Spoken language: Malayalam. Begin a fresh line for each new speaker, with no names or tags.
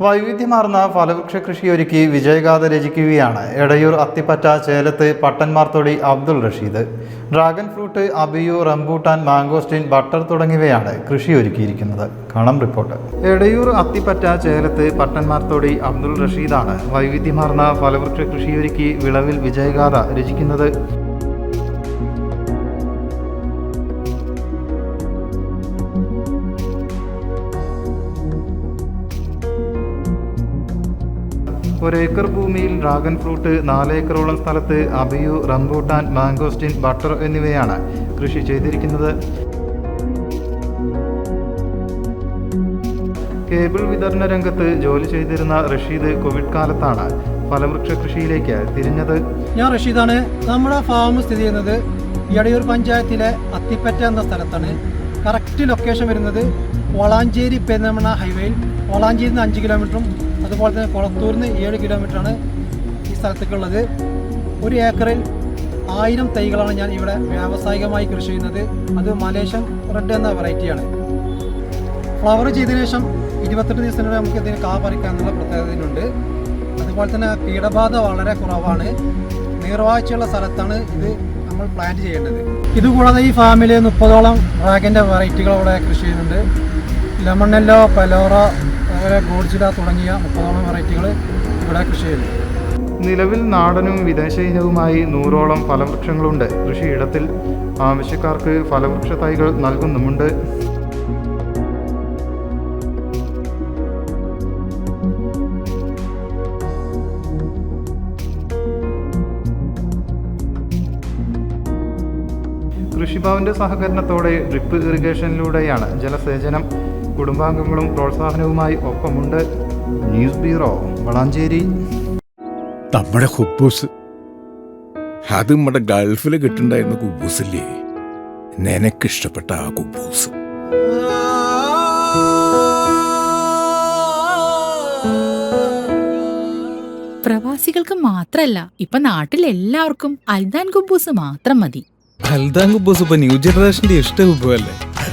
വൈവിധ്യമാർന്ന ഫലവൃക്ഷ കൃഷി ഒരുക്കി വിജയഗാഥ രചിക്കുകയാണ് Edayur Athippatta Chelath Pattanmarthodi Abdul Rasheed. Dragon fruit abiu rambutan mangosteen butter തുടങ്ങിയവയാണ് കൃഷി ഒരുക്കിയിരിക്കുന്നത്. കാണാം റിപ്പോർട്ട്. എടയൂർ അത്തിപ്പറ്റ ചേലത്ത് പട്ടന്മാർത്തോടി അബ്ദുൾ റഷീദാണ് വൈവിധ്യമാർന്ന ഫലവൃക്ഷ കൃഷിയൊരുക്കി വിളവിൽ വിജയഗാഥ രചിക്കുന്നത്. ഒരേക്കർ ഭൂമിയിൽ ഡ്രാഗൺ ഫ്രൂട്ട് നാലേക്കറോളം സ്ഥലത്ത് അബിയു റംബൂട്ടാൻ മാംഗോസ്റ്റിൻ ബട്ടർ എന്നിവയാണ് കൃഷി ചെയ്തിരിക്കുന്നത്. കേബിൾ വിതരണ രംഗത്ത് ജോലി ചെയ്തിരുന്ന റഷീദ് കോവിഡ് കാലത്താണ് ഫലവൃക്ഷ കൃഷിയിലേക്ക് തിരിഞ്ഞത്.
ഞാൻ റഷീദാണ്. നമ്മുടെ ഫാം സ്ഥിതി ചെയ്യുന്നത് എടയൂർ പഞ്ചായത്തിലെ അത്തിപ്പറ്റ എന്ന സ്ഥലത്താണ്. കറക്റ്റ് ലൊക്കേഷൻ വരുന്നത് വളാഞ്ചേരി പെരുന്നമണ ഹൈവേയിൽ വളാഞ്ചേരിയിൽ നിന്ന് അഞ്ച് കിലോമീറ്ററും അതുപോലെ തന്നെ കൊളത്തൂരിൽ നിന്ന് ഏഴ് കിലോമീറ്ററാണ് ഈ സ്ഥലത്തേക്കുള്ളത്. ഒരു ഏക്കറിൽ ആയിരം തൈകളാണ് ഞാൻ ഇവിടെ വ്യാവസായികമായി കൃഷി ചെയ്യുന്നത്. അത് മലേഷ്യൻ റെഡ് എന്ന വെറൈറ്റിയാണ്. ഫ്ലവർ ചെയ്തതിനു ശേഷം ഇരുപത്തെട്ട് ദിവസത്തിനുള്ളിൽ നമുക്ക് ഇതിന് കാ പറിക്കാനുള്ള പ്രത്യേകതയുണ്ട്. അതുപോലെ തന്നെ കീടബാധ വളരെ കുറവാണ്. നീർവാഴ്ചയുള്ള സ്ഥലത്താണ് ഇത് നമ്മൾ പ്ലാന്റ് ചെയ്യേണ്ടത്. ഇതുകൂടാതെ ഈ ഫാമിൽ മുപ്പതോളം ഡ്രാഗന്റെ വെറൈറ്റികൾ അവിടെ കൃഷി ചെയ്യുന്നുണ്ട്. ലെമണെല്ലോ പലോറ അതുപോലെ ഗോഡ്ജില തുടങ്ങിയ മുപ്പതോളം വെറൈറ്റികൾ ഇവിടെ കൃഷി ചെയ്തു
നിലവിൽ നാടനും വിദേശ ഇനവുമായി നൂറോളം ഫലവൃക്ഷങ്ങളുണ്ട്. കൃഷിയിടത്തിൽ ആവശ്യക്കാർക്ക് ഫലവൃക്ഷ തൈകൾ നൽകുന്നുമുണ്ട്. കൃഷിഭവന്റെ സഹകരണത്തോടെ ഡ്രിപ്പ് ഇറിഗേഷനിലൂടെയാണ് ജലസേചനം കുടുംബാംഗങ്ങളും പ്രോത്സാഹനവുമായി ഒപ്പമുണ്ട്. News bureau Valanchery.
നമ്മുടെ ഹുബൂസ്. അത് നമ്മുടെ ഗൾഫിൽ കിട്ടുണ്ടായിരുന്ന കുബൂസില്ലേ? നിനക്കിഷ്ടപ്പെട്ട ആ കുബൂസ്.
പ്രവാസികൾക്ക് മാത്രല്ല ഇപ്പൊ നാട്ടിൽ എല്ലാവർക്കും അൽദാൻ കുബൂസ് മാത്രം മതി.
അൽദാൻ കുബൂസ് ഇപ്പൊ ന്യൂ ജനറേഷന്റെ ഇഷ്ട കുബുവല്ലേ